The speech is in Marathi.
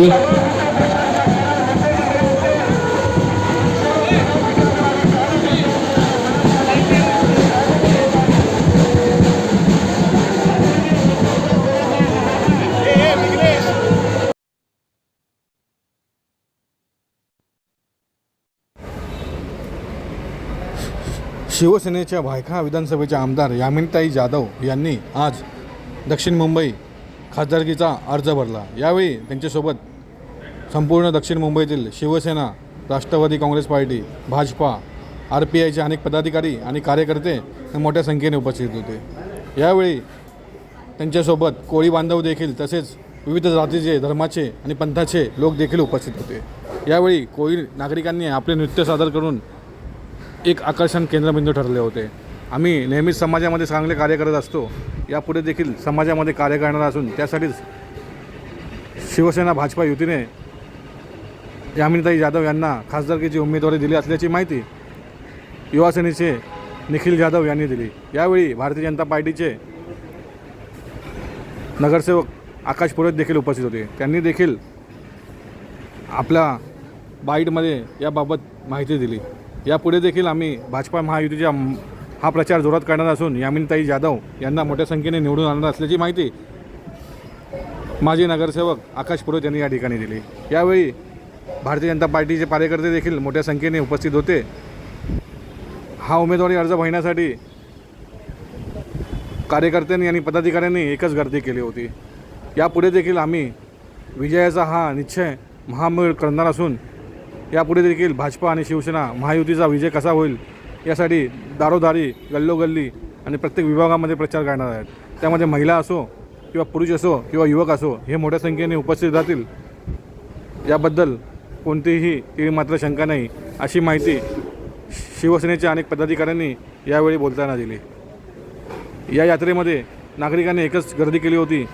आहे. शिवसेनेच्या भायखा विधानसभेचे आमदार यामिनताई जाधव यांनी आज दक्षिण मुंबई खासदारकीचा अर्ज भरला. यावेळी त्यांच्यासोबत संपूर्ण दक्षिण मुंबईतील Shiv Sena Rashtrawadi Congress party Bhajapa R P आयचे अनेक पदाधिकारी आणि कार्यकर्ते मोठ्या संख्येने उपस्थित होते. यावेळी त्यांच्यासोबत कोळी बांधव देखील तसेच विविध जातीचे धर्माचे आणि पंथाचे लोक देखील उपस्थित होते. यावेळी कोळी नागरिकांनी आपले नृत्य सादर करून एक आकर्षण केंद्रबिंदू ठरले होते. आम्ही नेहमीच समाजामध्ये चांगले कार्य करत असतो यापुढे देखील समाजामध्ये कार्य करणार असून त्यासाठीच शिवसेना भाजपा युतीने यामिनीताई जाधव यांना खासदारकीची उमेदवारी दिली असल्याची माहिती युवासेनेचे निखिल जाधव यांनी दिली. यावेळी भारतीय जनता पार्टीचे नगरसेवक आकाश पुरोहित देखील उपस्थित होते. त्यांनी देखील आपल्या बाईटमध्ये याबाबत माहिती दिली. यापुढे देखील आम्ही भाजपा महायुतीच्या हा प्रचार जोरात करणार असून यामिनीताई जाधव यांना मोठ्या संख्येने निवडून आणणार असल्याची माहिती माजी नगरसेवक आकाश पुरोहित यांनी या ठिकाणी दिली. यावेळी भारतीय जनता पार्टीचे कार्यकर्ते देखील मोठ्या संख्येने उपस्थित होते. हा उमेदवारी अर्ज भरण्यासाठी कार्यकर्त्यांनी आणि पदाधिकाऱ्यांनी एकच गर्दी केली होती. यापुढे देखील आम्ही विजयाचा हा निश्चय महामेळ करणार असून यापुढे देखील भाजपा आणि शिवसेना महायुतीचा विजय कसा होईल यासाठी दारोदारी गल्लोगल्ली आणि प्रत्येक विभागामध्ये प्रचार करणार आहेत. त्यामध्ये महिला असो किंवा पुरुष असो किंवा युवक असो हे मोठ्या संख्येने उपस्थित राहतील. याबद्दल कोणतीही ती मात्र शंका नाही अशी माहिती शिवसेनेच्या अनेक पदाधिकाऱ्यांनी यावेळी बोलताना दिली. या यात्रेमध्ये नागरिकांनी एकच गर्दी केली होती